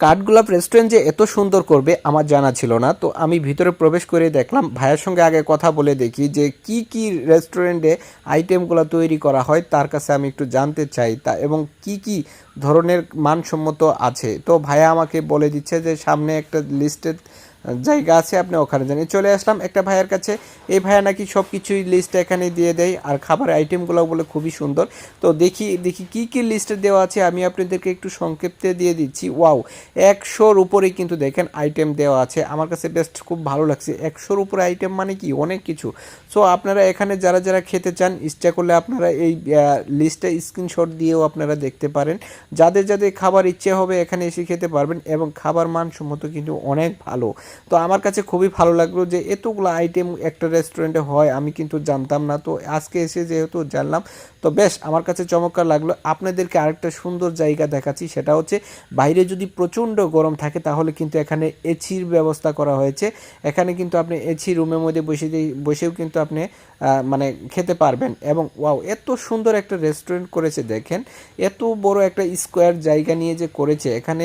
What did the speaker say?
কাঠগোলাপ রেস্টুরেন্ট যে এত সুন্দর করবে আমার জানা ছিল না। তো আমি ভিতরে প্রবেশ করে দেখলাম, ভাইয়ের সঙ্গে আগে কথা বলে দেখি যে কি কি রেস্টুরেন্টে আইটেমগুলো তৈরি করা হয় তার কাছে আমি একটু জানতে চাই তা এবং কি কি ধরনের মানসম্মত আছে। তো ভাইয়া আমাকে বলে দিচ্ছে যে সামনে একটা লিস্টেড জায়গা আছে, আপনি ওখানে জানিয়ে চলে আসলাম। একটা ভাইয়ের কাছে, এই ভাইয়া নাকি সব কিছুই লিস্ট এখানে দিয়ে দেয় আর খাবারের আইটেমগুলো বলে খুবই সুন্দর। তো দেখি দেখি কি কি লিস্টে দেওয়া আছে, আমি আপনাদেরকে একটু সংক্ষেপে দিয়ে দিচ্ছি। ওয়াও, একশোর উপরে কিন্তু দেখেন আইটেম দেওয়া আছে। আমার কাছে বেস্ট খুব ভালো লাগছে। একশোর উপরে আইটেম মানে কি? অনেক কিছু। সো আপনারা এখানে যারা যারা খেতে চান, ইচ্ছা করলে আপনারা এই লিস্টে স্ক্রিনশট দিয়েও আপনারা দেখতে পারেন। যাদের যাদের খাবার ইচ্ছে হবে, এখানে এসে খেতে পারবেন এবং খাবার মানসম্মত কিন্তু অনেক ভালো। তো আমার কাছে খুবই ভালো লাগল যে এতগুলো আইটেম একটা রেস্টুরেন্টে হয়, আমি কিন্তু জানতাম না। তো আজকে এসে যেহেতু জানলাম, তো বেশ আমার কাছে চমৎকার লাগল। আপনাদেরকে আরেকটা সুন্দর জায়গা দেখাচ্ছি, সেটা হচ্ছে বাইরে যদি প্রচণ্ড গরম থাকে, তাহলে কিন্তু এখানে এসির ব্যবস্থা করা হয়েছে। এখানে কিন্তু আপনি এসি রুমের মধ্যে বসে বসেও কিন্তু আপনি মানে খেতে পারবেন। এবং ওয়াও, এত সুন্দর একটা রেস্টুরেন্ট করেছে, দেখেন। এত বড় একটা স্কোয়ার জায়গা নিয়ে যে করেছে, এখানে